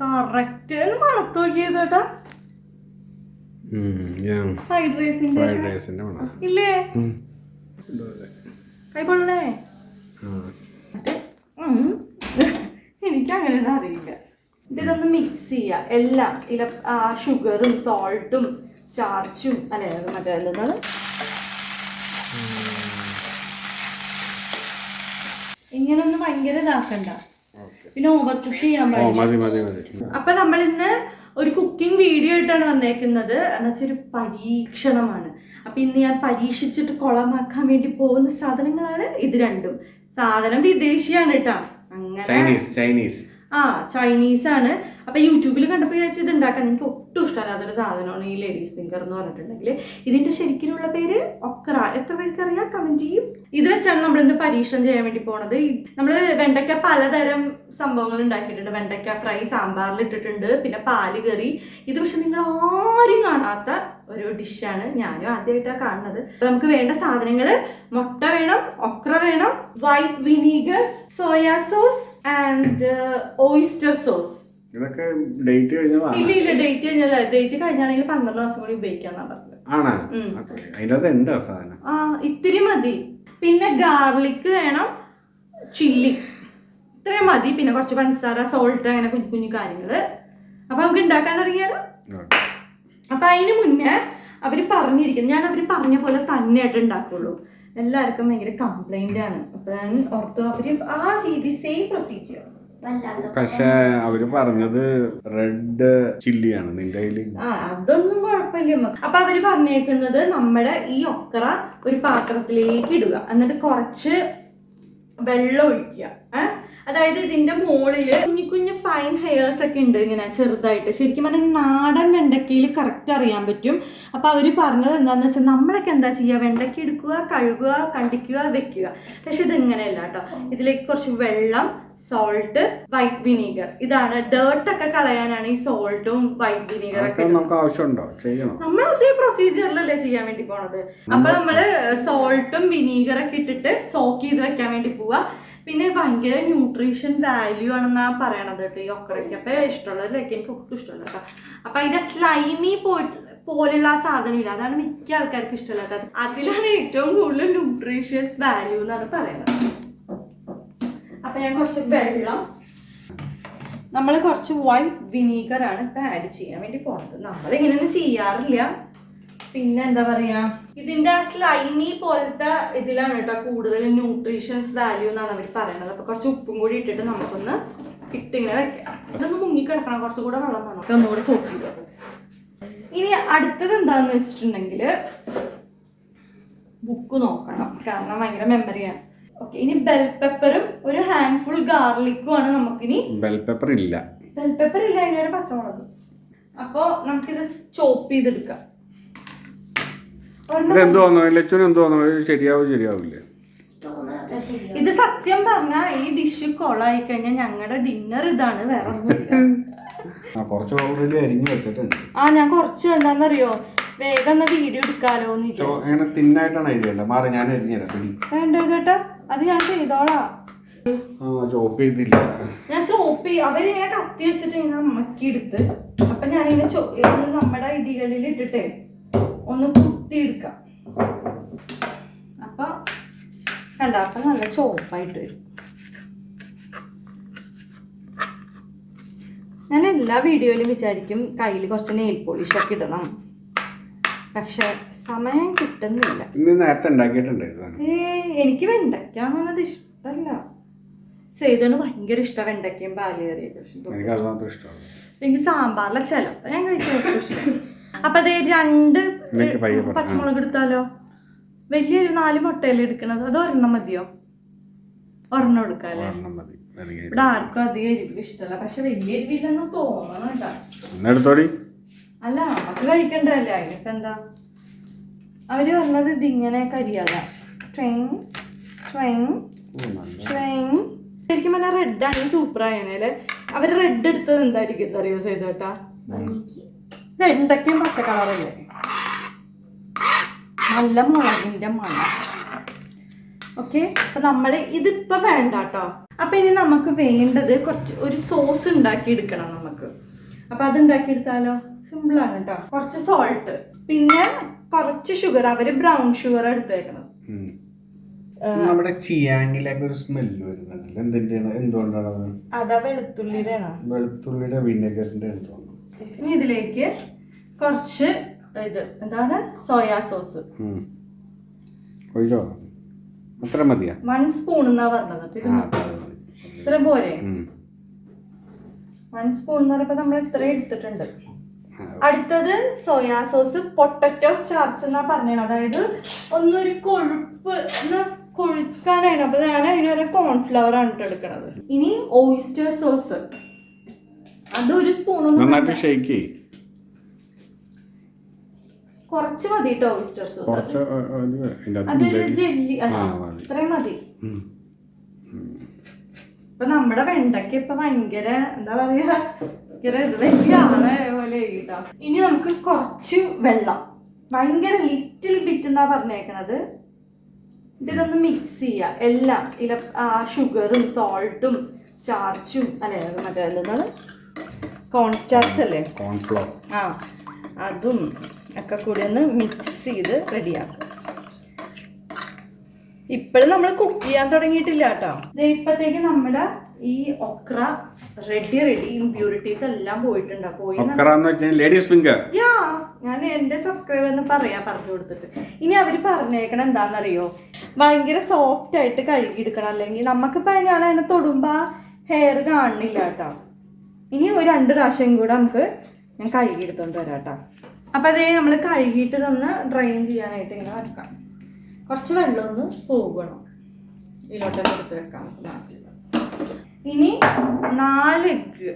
Correct മണത്ത് നോക്കിയത് കേട്ടാ ഫ്രൈഡ് റൈസിന്റെ ഫ്രൈഡ് റൈസിന്റെ മണം ഇല്ലേ? ഉം. കൈ എനിക്ക് അങ്ങനെ ഒന്നും അറിയില്ല. ഇതൊന്ന് മിക്സ് ചെയ്യുക എല്ലാം ഇല ആ ഷുഗറും സോൾട്ടും ചാർച്ചും അല്ലെ മറ്റേ എന്താണ്? ഇങ്ങനൊന്നും ഭയങ്കര ഇതാക്കണ്ട. പിന്നെ ഓവർ കുക്ക് ചെയ്യാൻ പാടില്ല അപ്പൊ നമ്മൾ ഇന്ന് ഒരു കുക്കിംഗ് വീഡിയോ ആയിട്ടാണ് വന്നേക്കുന്നത്. എന്നുവെച്ചാൽ ഒരു പരീക്ഷണമാണ്. അപ്പൊ ഇന്ന് ഞാൻ പരീക്ഷിച്ചിട്ട് കുളമാക്കാൻ വേണ്ടി പോകുന്ന സാധനങ്ങളാണ് ഇത് രണ്ടും. സാധനം വിദേശിയാണ് കേട്ടാ. അങ്ങനെ ചൈനീസ് ചൈനീസ് ആ ചൈനീസ് ആണ്. അപ്പോൾ യൂട്യൂബിൽ കണ്ടപ്പോൾ വിചാരിച്ചു ഇത് ഉണ്ടാക്കാൻ എനിക്ക് ഒട്ടും ഇഷ്ടമല്ലാത്തൊരു സാധനമാണ് ഈ ലേഡീസ് ഫിംഗർ എന്ന് പറഞ്ഞിട്ടുണ്ടെങ്കിൽ ഇതിന്റെ ശരിക്കുള്ള പേര് ഒക്കറ. എത്ര പേർക്ക് അറിയാം? കമന്റ് ചെയ്യും. ഇത് വെച്ചാണ് നമ്മൾ ഇന്ന് പരീക്ഷണം ചെയ്യാൻ വേണ്ടി പോണത്. നമ്മൾ വെണ്ടയ്ക്ക പലതരം സംഭവങ്ങൾ ഉണ്ടാക്കിയിട്ടുണ്ട്. വെണ്ടയ്ക്ക ഫ്രൈ സാമ്പാറിൽ ഇട്ടിട്ടുണ്ട്. പിന്നെ പാൽ കറി. ഇത് പക്ഷെ നിങ്ങൾ ആരും കാണാത്ത ഒരു ഡിഷാണ് ഞാനും ആദ്യമായിട്ടാണ് കാണുന്നത്. അപ്പൊ നമുക്ക് വേണ്ട സാധനങ്ങൾ മുട്ട വേണം ഒക്ര വേണം white vinegar soya sauce and oyster sauce ഇതൊക്കെ ഡേറ്റ് ഇല്ല ഇല്ല ഡേറ്റ് കഴിഞ്ഞാൽ ഡേറ്റ് കഴിഞ്ഞാണെങ്കിൽ പന്ത്രണ്ട് മാസം കൂടി ഉപയോഗിക്കാന്നാ പറഞ്ഞത്. ആണോ? എന്താ സാധനം? ആ ഇത്തിരി മതി. പിന്നെ ഗാർലിക് വേണം ചില്ലി ഇത്രയും മതി. പിന്നെ കുറച്ച് പഞ്ചസാര സോൾട്ട് അങ്ങനെ കുഞ്ഞു കുഞ്ഞു കാര്യങ്ങൾ അപ്പൊ നമുക്ക് ഉണ്ടാക്കാൻ അറിയാലോ അപ്പൊ അതിന് മുന്നേ അവർ പറഞ്ഞിരിക്കുന്നു. ഞാൻ അവർ പറഞ്ഞ പോലെ തന്നെയായിട്ട് ഉണ്ടാക്കുള്ളൂ എല്ലാവർക്കും ഭയങ്കര കംപ്ലൈന്റ് ആണ്. അപ്പൊ ഞാൻ ഓർത്തു അവർ ആ രീതി സെയിം പ്രൊസീജിയർ പക്ഷെ അവർ പറഞ്ഞത് റെഡ് ചില്ലിയാണ് നിന്റെ കയ്യിൽ ആ അതൊന്നും കുഴപ്പമില്ല. അപ്പൊ അവർ പറഞ്ഞേക്കുന്നത് നമ്മുടെ ഈ ഒക്കറ ഒരു പാത്രത്തിലേക്ക് ഇടുക. എന്നിട്ട് കുറച്ച് വെള്ളം ഒഴിക്കുക. ഏ? അതായത് ഇതിന്റെ മുകളിൽ കുഞ്ഞു കുഞ്ഞു ഫൈൻ ഹെയർസ് ഒക്കെ ഉണ്ട് ഇങ്ങനെ ചെറുതായിട്ട്. ശരിക്കും പറഞ്ഞാൽ നാടൻ വെണ്ടക്കയിൽ കറക്റ്റ് അറിയാൻ പറ്റും. അപ്പൊ അവർ പറഞ്ഞത് എന്താന്ന് വെച്ചാൽ നമ്മളൊക്കെ എന്താ ചെയ്യുക വെണ്ടയ്ക്ക എടുക്കുക കഴുകുക കണ്ടിക്കുക വെക്കുക. പക്ഷെ ഇത് ഇങ്ങനെയല്ല കേട്ടോ. ഇതിലേക്ക് കുറച്ച് വെള്ളം സോൾട്ട് വൈറ്റ് വിനീഗർ ഇതാണ് ഡേർട്ട് ഒക്കെ കളയാനാണ് ഈ സോൾട്ടും വൈറ്റ് വിനീഗർ ഒക്കെ നമുക്ക് ആവശ്യമുണ്ടോ? ചെയ്യണം? നമ്മൾ അതേ പ്രൊസീജിയറിലല്ലേ ചെയ്യാൻ വേണ്ടി പോണത്. അപ്പൊ നമ്മൾ സോൾട്ടും വിനീഗറൊക്കെ ഇട്ടിട്ട് സോക്ക് ചെയ്ത് വെക്കാൻ വേണ്ടി പോവാ. പിന്നെ ഭയങ്കര ന്യൂട്രീഷൻ വാല്യൂ ആണെന്നാണ് പറയണത് കേട്ടോ ഈ ഒക്കറയ്ക്ക് അപ്പൊ ഇഷ്ടമുള്ളതിലൊക്കെ എനിക്ക് ഒട്ടും ഇഷ്ടമല്ല കേട്ടോ. അപ്പൊ അതിന്റെ സ്ലൈമി പോയിട്ട് പോലുള്ള ആ സാധനം ഇല്ല അതാണ് മിക്ക ആൾക്കാർക്ക് ഇഷ്ടമല്ലാത്തത്. അതിലാണ് ഏറ്റവും കൂടുതൽ ന്യൂട്രീഷ്യസ് വാല്യൂ എന്നാണ് പറയുന്നത് അപ്പൊ ഞാൻ കുറച്ച് വെള്ളം നമ്മൾ കുറച്ച് വൈറ്റ് വിനീഗർ ആണ് ഇപ്പൊ ആഡ് ചെയ്യാൻ വേണ്ടി പോണത്. നമ്മൾ ഇങ്ങനെയൊന്നും ചെയ്യാറില്ല. പിന്നെ എന്താ പറയാ? ഇതിന്റെ ആ സ്ലൈമി പോലത്തെ ഇതിലാണ് കേട്ടോ കൂടുതൽ ന്യൂട്രീഷൻസ് വാല്യൂ എന്നാണ് അവർ പറയുന്നത്. അപ്പൊ കുറച്ച് ഉപ്പും കൂടി ഇട്ടിട്ട് നമുക്കൊന്ന് ഇട്ടിങ്ങനെ വെക്കാം. ഇതൊന്ന് മുങ്ങിക്കിടക്കണം. കുറച്ചുകൂടെ വെള്ളം വേണം. ഒന്നുകൂടെ സോക്ക് ചെയ്ത് ഇനി അടുത്തത് എന്താന്ന് വെച്ചിട്ടുണ്ടെങ്കിൽ ബുക്ക് നോക്കണം. കാരണം ഭയങ്കര മെമ്മറിയാണ് ഓക്കെ ഇനി ബെൽ പെപ്പറും ഒരു ഹാൻഡ് ഫുൾ ഗാർലിക്കും ആണ് നമുക്കിനി ബെൽ പെപ്പർ ഇല്ല. ബെൽ പെപ്പർ ഇല്ല അതിനൊരു പച്ചമുളക്. അപ്പോൾ നമുക്കിത് ചോപ്പ് ചെയ്തെടുക്കാം. തോന്നുന്നു എന്ത് തോന്നുന്നു ശരിയാവും? ശരിയാവില്ലേ? ഇത് സത്യം പറഞ്ഞാ ഈ ഡിഷ് കൊളായി കഴിഞ്ഞാൽ ഞങ്ങളുടെ ഡിന്നർ ഇതാണ് വേറെ ഒന്നുമില്ല. ആ കുറച്ച് ഓൾറെഡി അരിഞ്ഞ് വെച്ചിട്ടുണ്ട്. ആ ഞാൻ കുറച്ച് എന്താണെന്നറിയോ വേഗം ഒന്ന് വീഡിയോ എടുക്കാലോ എന്ന് തിന്നായിട്ടാണ് മാറി ഞാൻ ചെയ്തോളാ പിടി. വേണ്ട കേട്ടാ. അത് ഞാൻ ചെയ്തോളാം. ആ ചോപ്പ് ചെയ്തില്ല. ഞാൻ ചോപ്പി അവരിങ്ങനെ കത്തി വെച്ചിട്ട് ഇങ്ങനെ അമ്മയ്ക്ക് എടുത്ത് അപ്പൊ ഞാനിങ്ങനെ നമ്മുടെ ഇടികളിൽ ഇട്ടിട്ടേ ഒന്ന് എടുക്കാം അപ്പോൾ കണ്ട അപ്പം നല്ല ചോപ്പായിട്ട് വരും. ഞാൻ എല്ലാ വീഡിയോയിലും വിചാരിക്കും കയ്യിൽ കുറച്ച് നെയിൽ പോളിഷ് ഒക്കെ ഇടണം. പക്ഷെ സമയം കിട്ടുന്നില്ല. നേരത്തെ ഉണ്ടാക്കിയിട്ടുണ്ട് എനിക്ക് വെണ്ടയ്ക്കാന്നത് ഇഷ്ടമല്ല. ചെയ്തോണ്ട് ഭയങ്കര ഇഷ്ടം വെണ്ടയ്ക്കയും പാലേറിയൊക്കെ എനിക്ക് സാമ്പാറിലെ ചിലപ്പോൾ ഞാൻ കഴിക്കാൻ ഇഷ്ടം. അപ്പൊ അതേ രണ്ട്. പച്ചമുളക് എടുത്താലോ? വലിയൊരു നാല് മുട്ടയല്ലേ എടുക്കണത്? അത് ഒരെണ്ണം മതിയോ? ഒരെണ്ണം എടുക്കാല്ലേ? ഇവിടെ ആർക്കും അധികം എരിവ് ഇഷ്ടമല്ല. പക്ഷെ വലിയ എരിവില്ലെന്ന് തോന്നണം കേട്ടോ. അല്ല നമുക്ക് കഴിക്കണ്ടല്ലേ? അതിനിപ്പോ എന്താ? അവർ പറഞ്ഞത് ഇതിങ്ങനെ കരിയാതാ. ട്രെയിൻ ട്രെയിൻ ട്രെയിൻ ശരിക്കും പറഞ്ഞാൽ റെഡ് ആണ്. സൂപ്പർ ആയനല്ലേ അവർ റെഡ് എടുത്തത് എന്തായിരിക്കും? അറിയോ ചെയ്തോട്ടാ എന്തൊക്കെയും പച്ച കളറല്ലേ നല്ല മുളകിന്റെ മണം. ഓക്കെ അപ്പൊ നമ്മൾ ഇതിപ്പോൾ വേണ്ട കേട്ടോ അപ്പൊ ഇനി നമുക്ക് വേണ്ടത് കുറച്ച് ഒരു സോസ് ഉണ്ടാക്കി എടുക്കണം നമുക്ക്. അപ്പൊ അത് ഉണ്ടാക്കിയെടുത്താലോ സിമ്പിൾ ആണ് കേട്ടോ കുറച്ച് സോൾട്ട് പിന്നെ കുറച്ച് ഷുഗർ അവർ ബ്രൗൺ ഷുഗർ എടുത്തേക്കണം നമ്മുടെ ചിയാങ്ങിലൊക്കെ ഒരു സ്മെല്ല് വരുന്നുണ്ടല്ലോ എന്തിന്റെയാണ് എന്തുകൊണ്ടാണ് അത് വെളുത്തുള്ളിയുടെ വെളുത്തുള്ളിയുടെ വിനെഗറിന്റെ തോന്നുന്നു ഇനി ഇതിലേക്ക് കുറച്ച് ഇത് എന്താണ്? Soya sauce. ഒഴിച്ചോ? അത്ര മതിയാ. വൺ സ്പൂൺ എന്നാ പറഞ്ഞത്. ഇത്ര പോരെ. വൺ സ്പൂൺ എന്ന് പറയുമ്പോ നമ്മൾ ഇത്ര എടുത്തിട്ടുണ്ട്. അടുത്തത് സോയാ സോസ് പൊട്ടറ്റോ സ്റ്റാർച്ച് എന്നാ പറഞ്ഞത് അതായത് ഒന്നൊരു കൊഴുപ്പ് ഒന്ന് കൊഴുക്കാനാണ് അപ്പൊ ഞാൻ അതിനൊരു കോൺഫ്ലവർ ആണ് എടുക്കണത്. ഇനി ഓയിസ്റ്റർ സോസ് അതൊരു ഒരു സ്പൂൺ ഷേക്ക് ചെയ്യ്. കുറച്ച് മതി കേട്ടോ ഓയിസ്റ്റർ സോസ് അത്രയും അതൊരു. ജെല്ലി മതി. ഇപ്പൊ നമ്മുടെ വെണ്ടയ്ക്ക് ഇപ്പൊ ഭയങ്കര എന്താ പറയാ ഭയങ്കര ഇത് വലിയ ആളെ പോലെ കേട്ടോ ഇനി നമുക്ക് കുറച്ച് വെള്ളം. ഭയങ്കര ലിറ്റിൽ ബിറ്റ് എന്നാ പറഞ്ഞേക്കണത്. ഇതൊന്ന് മിക്സ് ചെയ്യുക എല്ലാം ഇല ആ ഷുഗറും സോൾട്ടും സ്റ്റാർച്ചും അല്ലേ മറ്റേ എന്താണ് കോൺസ്റ്റാർച്ച് അല്ലേ? കോൺഫ്ലോർ ആ അതും ഒക്കെ കൂടി ഒന്ന് മിക്സ് ചെയ്ത് റെഡിയാക്കും. ഇപ്പോഴും നമ്മൾ കുക്ക് ചെയ്യാൻ തുടങ്ങിയിട്ടില്ല കേട്ടോ. ഇപ്പത്തേക്ക് നമ്മുടെ ഈ ഒക്ര റെഡി റെഡി ഇമ്പ്യൂരിറ്റീസ് എല്ലാം പോയിട്ടുണ്ട്. പോയി ലേഡീസ് ഫിംഗർ യാ ഞാൻ എന്റെ സബ്സ്ക്രൈബറിന് പറയാ പറഞ്ഞു കൊടുത്തിട്ട്. ഇനി അവർ പറഞ്ഞേക്കണ എന്താണെന്നറിയോ ഭയങ്കര സോഫ്റ്റ് ആയിട്ട് കഴുകിയെടുക്കണം. അല്ലെങ്കിൽ നമുക്കിപ്പോ ഞാൻ അതിനെ തൊടുമ്പോ ഹെയർ കാണുന്നില്ല കേട്ടോ. ഇനി ഒരു രണ്ട് പ്രാവശ്യം കൂടെ നമുക്ക് ഞാൻ കഴുകിയെടുത്തോണ്ട് വരാം കേട്ടോ. അപ്പൊ അതേ നമ്മൾ കഴുകിയിട്ട് ഇതൊന്ന് ഡ്രൈൻ ചെയ്യാനായിട്ട് ഇങ്ങനെ വെക്കാം. കുറച്ച് വെള്ളം ഒന്ന് പോകണം ഇതിലോട്ട് എടുത്ത് വെക്കാം. ഇനി നാല് എഗ്ഗ്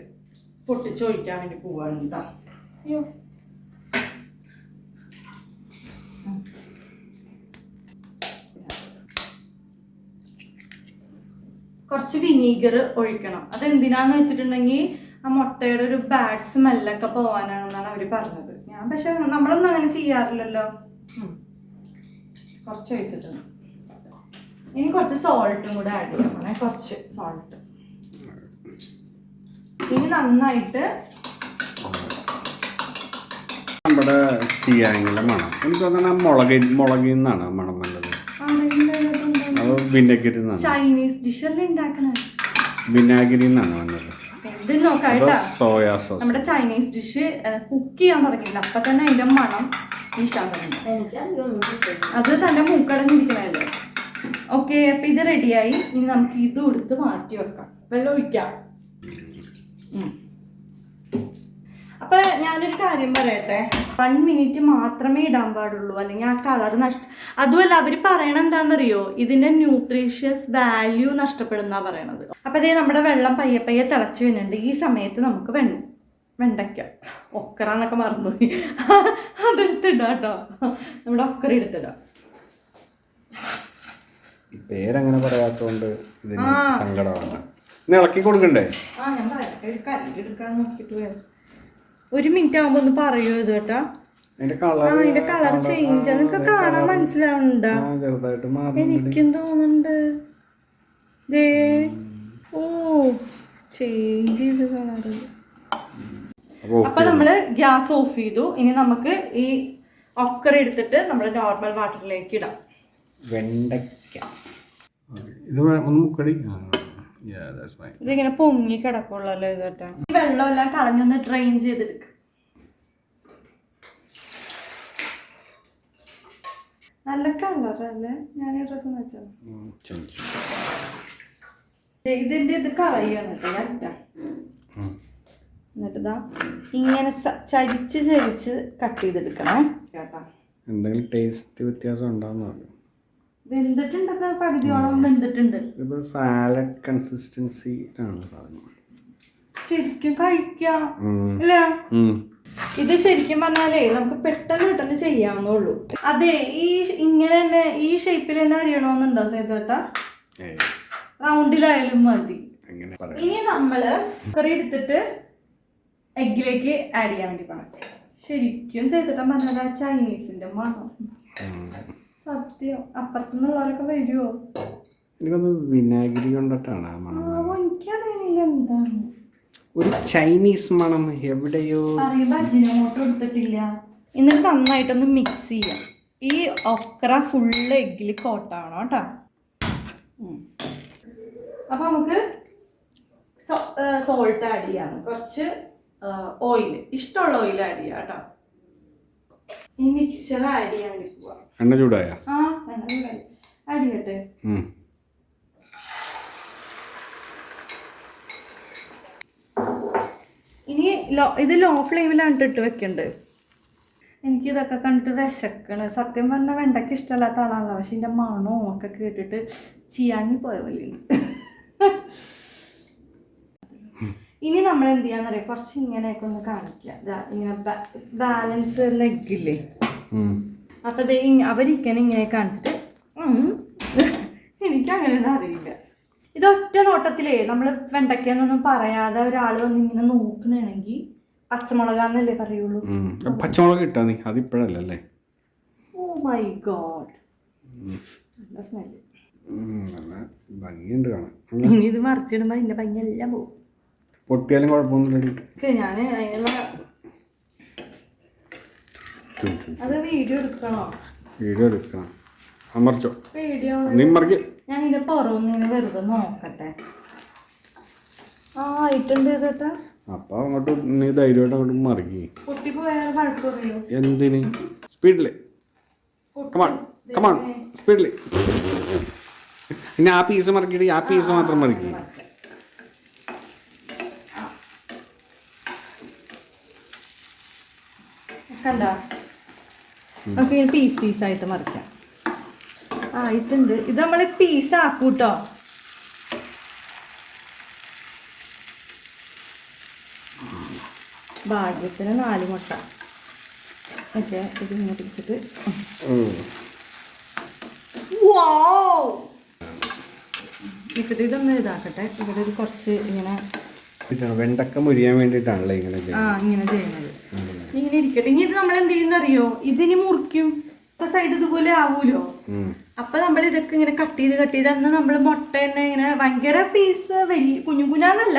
പൊട്ടിച്ചൊഴിക്കാൻ വേണ്ടി പോവാണ് അയ്യോ. കുറച്ച് വിനീഗർ ഒഴിക്കണം. അതെന്തിനാന്ന് വെച്ചിട്ടുണ്ടെങ്കിൽ ആ മുട്ടയുടെ ഒരു ബാഡ് സ്മെല്ലൊക്കെ പോവാനാണെന്നാണ് അവർ പറഞ്ഞത്. ഞാൻ പക്ഷെ നമ്മളൊന്നും അങ്ങനെ ചെയ്യാറില്ലല്ലോ. കുറച്ച് ഒഴിച്ചിട്ടുണ്ട്. ഇനി കുറച്ച് സോൾട്ടും കൂടെ ആഡ് ചെയ്യണം. കുറച്ച് സോൾട്ട് ഇനി നന്നായിട്ട് നമ്മുടെ ചിയാങ്ങിലെ മണം. എനിക്ക് തോന്നുന്നു മുളക് മുളകിൽ നിന്നാണ് മണം നല്ലത്. വിനാഗിരി ചൈനീസ് ഡിഷല്ലേ ഉണ്ടാക്കണത് ഉണ്ടാക്കണേ? വിനാഗിരി നിന്നാണ് വന്നത് ഇത് നോക്കാം കേട്ടോ സോയാ സോസ് നമ്മുടെ ചൈനീസ് ഡിഷ് കുക്ക് ചെയ്യാൻ തുടങ്ങിയില്ല. അപ്പൊ തന്നെ അതിന്റെ മണം ഇഷ്ടം തുടങ്ങി. അത് തന്നെ മൂക്കടഞ്ഞിരിക്കണല്ലോ ഓക്കെ അപ്പൊ ഇത് റെഡിയായി ഇനി നമുക്ക് ഇത് എടുത്ത് മാറ്റി വെക്കാം. വെള്ളം ഒഴിക്കാം. ഉം. അപ്പൊ ഞാനൊരു കാര്യം പറയട്ടെ? വൺ മിനിറ്റ് മാത്രമേ ഇടാൻ പാടുള്ളൂ. അല്ലെങ്കിൽ ആ കളർ നഷ്ട അതുമല്ല അവർ പറയണ എന്താണെന്നറിയോ? ഇതിന്റെ ന്യൂട്രീഷ്യസ് വാല്യൂ നഷ്ടപ്പെടുന്ന പറയണത്. അപ്പൊ അതേ നമ്മുടെ വെള്ളം പയ്യെ പയ്യെ തിളച്ച് വരുന്നുണ്ട്. ഈ സമയത്ത് നമുക്ക് വെണ്ണ വെണ്ടയ്ക്ക ഒക്കറ എന്നൊക്കെ മറന്നുപോയി. അതെടുത്തിടാം കേട്ടോ. നമ്മുടെ ഒക്കറ എടുത്തിടാം. പേരങ്ങനെ പറയാത്തോണ്ട് ഇതിന് സങ്കടമാണ്. ഇളക്കി കൊടുക്കണ്ടേ? ആ ഞാൻ കല്ല് എടുക്കാൻ നോക്കിയിട്ട് ഒരു മിനിറ്റ് ആകുമ്പോ ഒന്ന് പറയൂ ഇത് കേട്ടോ. അതിന്റെ കളർ ചേഞ്ച് നിനക്ക് കാണാൻ മനസ്സിലാവുന്നുണ്ടോ? എനിക്കും തോന്നുന്നുണ്ട്. ദേ. ഓ ചേഞ്ച് ചെയ്ത് കളറ് അപ്പൊ നമ്മൾ ഗ്യാസ് ഓഫ് ചെയ്തു. ഇനി നമുക്ക് ഈ ഒക്കർ എടുത്തിട്ട് നമ്മൾ നോർമൽ വാട്ടറിലേക്ക് ഇടാം. വെണ്ടയ്ക്ക. ഇത് ഒന്ന് മുക്കടി. ആ Yeah, that's fine. ഇതിങ്ങനെ പൊങ്ങി കിടക്കുള്ളല്ലോ ഇത് കേട്ടാ? ഈ വെള്ളമെല്ലാം കളഞ്ഞൊന്ന് ഡ്രെയിൻ ചെയ്തെടുക്കുക നല്ല കളറല്ലേ ഞാൻ ഈ ഡ്രസ്സ് വെച്ചത്. ഇതിന്റെ ഇത് കളയാണ് കേട്ടോ ഞാൻ എന്നിട്ട് ഇതാ ഇങ്ങനെ ചരിച്ച് ചരിച്ച് കട്ട് ചെയ്തെടുക്കണേ. കേട്ടാ എന്തെങ്കിലും ടേസ്റ്റ് വ്യത്യാസം ഉണ്ടാവുന്ന ഇതിപ്പോൾ സാലഡ് കൺസിസ്റ്റൻസി ആണ് സാധനം. ശരിക്കും കഴിക്കാം. ഇത് ശരിക്കും പറഞ്ഞാലേ നമുക്ക് പെട്ടെന്ന് പെട്ടെന്ന് ചെയ്യാവുന്നുള്ളൂ അതെ ഈ ഇങ്ങനെ തന്നെ ഈ ഷേപ്പിൽ തന്നെ അറിയണമെന്നുണ്ടോ സേതേട്ട റൗണ്ടിലായാലും മതി. ഇനി നമ്മൾ കറി എടുത്തിട്ട് എഗ്ഗിലേക്ക് ആഡ് ചെയ്യാൻ വേണ്ടി പറഞ്ഞു ശരിക്കും സേതേട്ടൻ പറഞ്ഞാൽ ചൈനീസിന്റെ മണം. സത്യം. അപ്പുറത്തുനിന്നുള്ളവരൊക്കെ വരുമോ എനിക്കൊന്ന് വിനാഗിരി കൊണ്ടിട്ടാണ് ആ മണം എനിക്കറിയില്ല എന്താണ് ഒരു ചൈനീസ് മണം എവിടെയോ. അജിനോമോട്ടോ എടുത്തിട്ടില്ല. എന്നിട്ട് നന്നായിട്ടൊന്ന് മിക്സ് ചെയ്യാം. ഈ ഒക്ര ഫുള്ള് എഗ്ഗിൽ കോട്ടാണോ കേട്ടോ. അപ്പൊ നമുക്ക് സോൾട്ട് ആഡ് ചെയ്യാം. കുറച്ച് ഓയിൽ ഇഷ്ടമുള്ള ഓയിൽ ആഡ് ചെയ്യാം കേട്ടോ. ഈ മിക്സർ ആഡ് ചെയ്യാൻ വേണ്ടി പോവാ. എണ്ണ ചൂടായ? ഇനി ലോ ഇത് ലോ ഫ്ലെയിമിലാണ് ഇട്ട് വെക്കണ്ടത് എനിക്ക് ഇതൊക്കെ കണ്ടിട്ട് വിശക്കണ്. സത്യം പറഞ്ഞാൽ വെണ്ടയ്ക്ക് ഇഷ്ടമല്ലാത്ത ആളാണല്ലോ. പക്ഷെ എന്റെ മണവും ഒക്കെ കേട്ടിട്ട് ചിയാങ്ങി പോയ പോലെയുണ്ട്. ഇനി നമ്മൾ എന്ത് ചെയ്യാന്ന് പറയാം കുറച്ച് ഇങ്ങനെയൊക്കെ ഒന്ന് കാണിക്കുക ഇങ്ങനെ ബാലൻസ് ലെഗില്ലേ അപ്പൊ ദേ അവരിക്കനെ ഇങ്ങനെ കാണിച്ചിട്ട് എനിക്കങ്ങനെയൊന്നും അറിയില്ല. ഇതൊറ്റ നോട്ടത്തിലേ നമ്മൾ വെണ്ടയ്ക്കെന്നൊന്നും പറയാതെ ഒരാൾ വന്ന് ഇങ്ങനെ നോക്കണമെങ്കിൽ പച്ചമുളകാന്നല്ലേ പറയുള്ളൂ. പച്ചമുളക് കിട്ടാ നീ അതിപ്പോഴല്ലേ ഓ മൈ ഗോഡ് നല്ല സ്മെല്ല് നല്ല ഭംഗിയുണ്ട് കാണാൻ. ഇനി ഇത് മറിച്ചിടുമ്പോൾ അതിന്റെ ഭംഗി എല്ലാം പോകും. പൊട്ടിയാലും കുഴപ്പമൊന്നുമില്ല ഞാൻ അതിനുള്ള അത് വീഡിയോ എടുക്കണോ? വീഡിയോ എടുക്കണം. അമർച്ചോ. വീഡിയോ നീ മറിക്ക്. ഞാൻ ഇതിന്റെ പുറമൊന്നിങ്ങനെ വെറുതെ നോക്കട്ടെ. ആ ആയിട്ടുണ്ട് ചേട്ടാ അപ്പോൾ അങ്ങോട്ട് നീ ധൈര്യമായിട്ട് അങ്ങോട്ട് മറിക്കി. എന്തിന്? സ്പീഡിൽ. കമാൺ കമാൺ സ്പീഡിൽ. ഇനി ആ പീസ് മറിക്കിട്ട് ആ പീസ് മാത്രം മറിക്കി. കണ്ട? നമുക്ക് ഇങ്ങനെ പീസ് പീസായിട്ട് മറിക്കാം. ആയിട്ടുണ്ട് ഇത് നമ്മൾ പീസ് ആക്കൂട്ടോ. ഭാഗ്യത്തിന് നാല് മുട്ട. ഓക്കെ ഇത് ഇങ്ങനെ പിടിച്ചിട്ട്. ഇട്ടിട്ട് ഇതൊന്ന് ഇതാക്കട്ടെ. ഇവിടെ ഒരു കുറച്ച് ഇങ്ങനെ വെണ്ടക്ക മുരിയാൻ വേണ്ടിയിട്ടാണല്ലോ ഇങ്ങനെ ആ ഇങ്ങനെ ചെയ്യുന്നത്. ഇങ്ങനെ ഇരിക്കട്ടെ ഇനി ഇത് നമ്മൾ എന്ത് ചെയ്യുന്നറിയോ ഇതിനി മുറിക്കും. സൈഡ് ഇതുപോലെ ആവൂലോ. അപ്പൊ നമ്മൾ ഇതൊക്കെ ഇങ്ങനെ കട്ട് ചെയ്ത് കട്ട് ചെയ്ത്. അന്ന് നമ്മൾ മുട്ട തന്നെ ഇങ്ങനെ ഭയങ്കര പീസ് വലിയ കുഞ്ഞു കുഞ്ഞാന്നല്ല.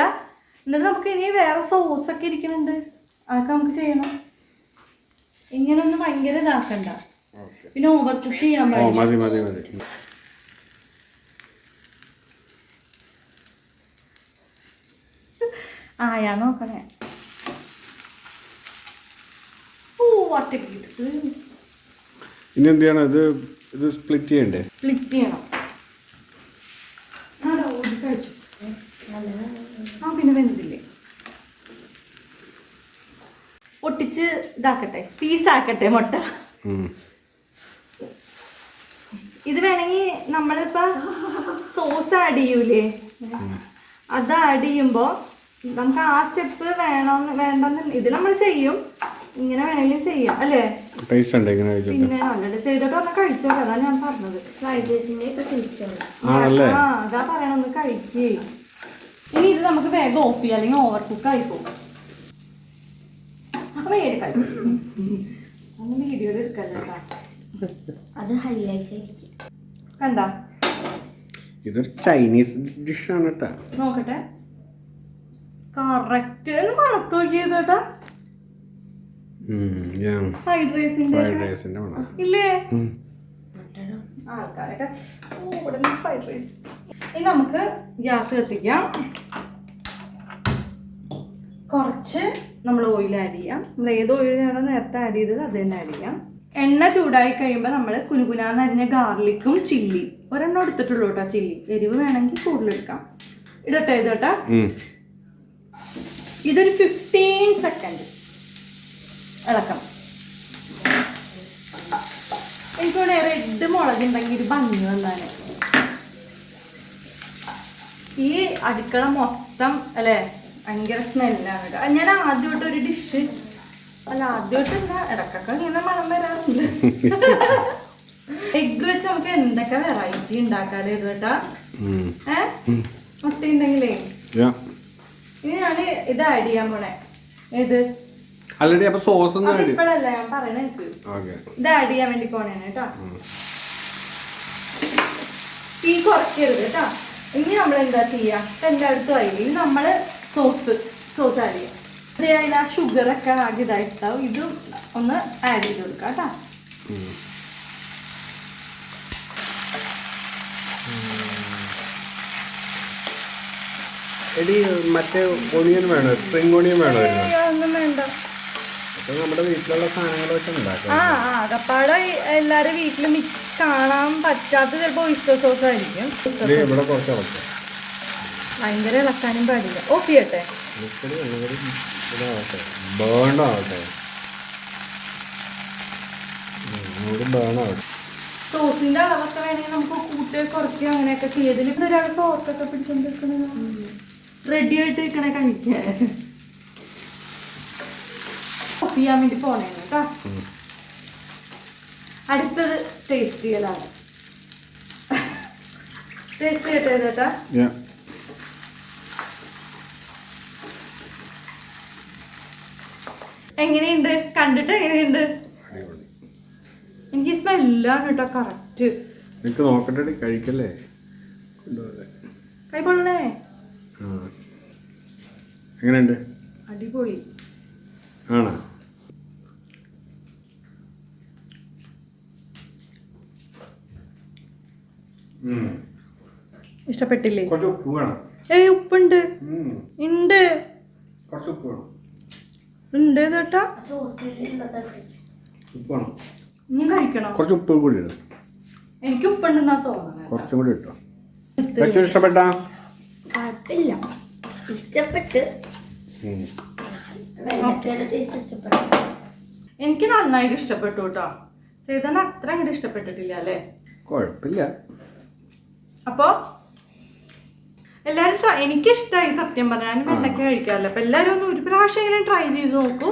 എന്നിട്ട് നമുക്ക് ഇനി വേറെ സോസ് ഒക്കെ ഇരിക്കുന്നുണ്ട് അതൊക്കെ നമുക്ക് ചെയ്യണം. ഇങ്ങനൊന്നും ഭയങ്കര ഇതാക്കണ്ട. പിന്നെ ഓവർ കുക്ക് ചെയ്യാൻ പറ്റും പാടില്ല. ആയാ നോക്കണേ. ഓ വട്ടക്കിട്ട് ഇനി എന്ത് ചെയ്യണം? ഇത് ഇത് സ്പ്ലിറ്റ് ചെയ്യണ്ടേ? സ്പ്ലിറ്റ് ചെയ്യണം. ആ പിന്നെ വെന്തില്ലേ? പൊട്ടിച്ച് ഇതാക്കട്ടെ. പീസാക്കട്ടെ മുട്ട. ഇത് വേണമെങ്കിൽ നമ്മളിപ്പോ സോസ് ആഡ് ചെയ്യൂലേ? അത് ആഡ് ചെയ്യുമ്പോൾ നമുക്ക് ആ സ്റ്റെപ്പ് വേണമെന്ന് വേണ്ടെന്ന് ഇത് നമ്മൾ ചെയ്യും. ഇങ്ങനെ വേണമെങ്കിലും ചെയ്യാം അല്ലേ? ടേസ്റ്റ് ഉണ്ട് ഇങ്ങനെ കഴിച്ചിട്ട് പിന്നെ നല്ലത് ചെയ്തിട്ട് ഒന്ന് കഴിച്ചോളൂ അതാണ് ഞാൻ പറഞ്ഞത്. ഫ്രൈഡ് റൈസിന്റെ ആണല്ലേ? ആ അതാ പറയണൊന്ന് കഴിക്കേ. ഇനി ഇത് നമുക്ക് വേഗം ഓഫ് ചെയ്യാം അല്ലെങ്കിൽ ഓവർ കുക്ക് ആയിപ്പോ അപ്പൊ വേഗം കഴിക്കും. ഒന്ന് വീഡിയോയിൽ എടുക്കല്ലേ കേട്ടോ. അത് ഹൈലൈറ്റ് ആയിരിക്കും കണ്ട? ഇതൊരു ചൈനീസ് ഡിഷാണ് കേട്ടാ നോക്കട്ടെ. കറക്റ്റ് മണത്തോക്കിയത് കേട്ടാ ഫ്രൈഡ് റൈസിന്റെ ഇല്ലേ. ആൾക്കാരൊക്കെ. ഫ്രൈഡ് റൈസ് ഇനി നമുക്ക് ഗ്യാസ് കത്തിക്കാം. കുറച്ച് നമ്മൾ ഓയിൽ ആഡ് ചെയ്യാം. നമ്മൾ ഏത് ഓയിലാണോ നേരത്തെ ആഡ് ചെയ്തത് അത് തന്നെ ആഡ് ചെയ്യാം. എണ്ണ ചൂടായി കഴിയുമ്പോൾ നമ്മൾ കുനുകുനാന്ന് അരിഞ്ഞ ഗാർലിക്കും ചില്ലി ഒരെണ്ണം എടുത്തിട്ടുള്ളൂ കേട്ടോ ചില്ലി എരിവ് വേണമെങ്കിൽ കൂടുതലെടുക്കാം ഇടട്ടെ ഇതോട്ടാ. ഇതൊരു ഫിഫ്റ്റീൻ സെക്കൻഡ് ഇളക്കണം. എനിക്കിവിടെ റെഡ് മുളകുണ്ടെങ്കിൽ ഒരു ഭംഗി വന്നാണ് ഈ അടുക്കള മൊത്തം അല്ലേ? ഭയങ്കര സ്മെല്ലാണ് കേട്ടോ. ഞാൻ ആദ്യമായിട്ട് ഒരു ഡിഷ് അല്ല ആദ്യമായിട്ടല്ല ഇടക്കൊക്കെ ഇങ്ങനെ മണം വരാറുണ്ട്. എഗ് വെച്ച് നമുക്ക് എന്തൊക്കെ വെറൈറ്റി ഉണ്ടാക്കാല്ലേ ഇത് കേട്ടാ? ഏഹ് ഏ? മുട്ട ഉണ്ടെങ്കിലേ. ഇനി ഞാൻ ഇത് ആഡ് ചെയ്യാൻ പോണേ. ഏത്? ആൾറെഡി അപ്പൊ സോസ് ഒന്നും ആഡ് അതിപ്പോഴല്ല ഞാൻ പറയണ എനിക്ക് ഓക്കെ. ഇത് ആഡ് ചെയ്യാൻ വേണ്ടി പോണേണ് കേട്ടോ. തീ കുറയ്ക്കരുത് കേട്ടോ. ഇനി നമ്മൾ എന്താ ചെയ്യുക ഇപ്പം എല്ലായിടത്തും ആയി ഇനി നമ്മൾ സോസ് സോസ് ആഡ് ചെയ്യാം. അതേ അതിൽ ആ ഷുഗറൊക്കെ ആകെ ഇതായിട്ടുണ്ടാവും ഇതും ഒന്ന് ആഡ് ചെയ്ത് കൊടുക്കാം കേട്ടോ. എടി മറ്റേ ഒണിയൻ വേണോ? സ്പ്രിംഗ് ഒണിയൻ വേണോ? ഒന്നും വേണ്ട. നമ്മുടെ വീട്ടിലുള്ള സാധനങ്ങൾ വെച്ച് ഉണ്ടാക്കാം. ആ ആ അകപ്പാടെ എല്ലാരും വീട്ടിലും കാണാൻ പറ്റാത്ത ചിലപ്പോൾ ഒയിസ്റ്റർ സോസ് ആയിരിക്കും. ഇവിടെ കുറച്ച് ഇളക്കാം. ഭയങ്കര ഇളക്കാനും പാടില്ല. ഓഫ് ചെയ്യട്ടെ ബേൺ ആവട്ടെ. ബേൺ ആവട്ടെ. സോസിന്റെ അളവൊക്കെ വേണമെങ്കിൽ നമുക്ക് കൂട്ടുക കുറയ്ക്കുക അങ്ങനെയൊക്കെ ചെയ്തതിൽ ഇപ്പൊ ഒരാൾ ഫോർക്കൊക്കെ പിടിച്ചോണ്ടിരിക്കണ റെഡി ആയിട്ട് നിൽക്കണേ കഴിക്കാൻ ഓഫ് ചെയ്യാൻ വേണ്ടി പോണേ കേട്ടോ. അടുത്തത് ടേസ്റ്റ് ചെയ്യലാണ്. ടേസ്റ്റ് ചെയ്യട്ടെ ചേട്ടാ? എങ്ങനെയുണ്ട്? കണ്ടിട്ട് എങ്ങനെയുണ്ട്? എനിക്ക് സ്മെല്ലാണ് കേട്ടോ കറക്റ്റ് എനിക്ക് നോക്കട്ടെ കഴിക്കല്ലേ? കൈക്കൊള്ളണേ. എങ്ങനെയുണ്ട്? അടിപൊളി. ആണോ? ഇഷ്ടപ്പെട്ടില്ലേ? ഏയ് ഉപ്പുണ്ട്. ഉണ്ട്. കുറച്ച് ഉപ്പ് വേണം. ഉണ്ട് കേട്ടാ ഇനി കഴിക്കണം? കുറച്ച് ഉപ്പ് കൂടി ഇടും. എനിക്ക് ഉപ്പുണ്ടെന്നാ തോന്നുന്നത്. കുറച്ചും കൂടി ഇട്ടോ. വെച്ചു ഇഷ്ടപ്പെട്ടാ? കുഴപ്പമില്ല. ഇഷ്ടപ്പെട്ട്. എനിക്ക് നന്നായിട്ട് ഇഷ്ടപ്പെട്ടു കേട്ടോ. ചേതന അത്ര അങ്ങോട്ട് ഇഷ്ടപ്പെട്ടിട്ടില്ല അല്ലേ? കുഴപ്പമില്ല. അപ്പോ എല്ലാവരും എനിക്കിഷ്ടമായി സത്യം പറഞ്ഞാൽ കഴിക്കാമല്ലോ കഴിക്കാറില്ല. അപ്പൊ എല്ലാവരും ഒന്ന് ഒരു പ്രാവശ്യമെങ്കിലും ട്രൈ ചെയ്ത് നോക്കൂ.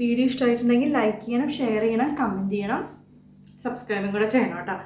വീഡിയോ ഇഷ്ടമായിട്ടുണ്ടെങ്കിൽ ലൈക്ക് ചെയ്യണം ഷെയർ ചെയ്യണം കമന്റ് ചെയ്യണം. സബ്സ്ക്രൈബും കൂടെ ചെയ്യണം കേട്ടോ.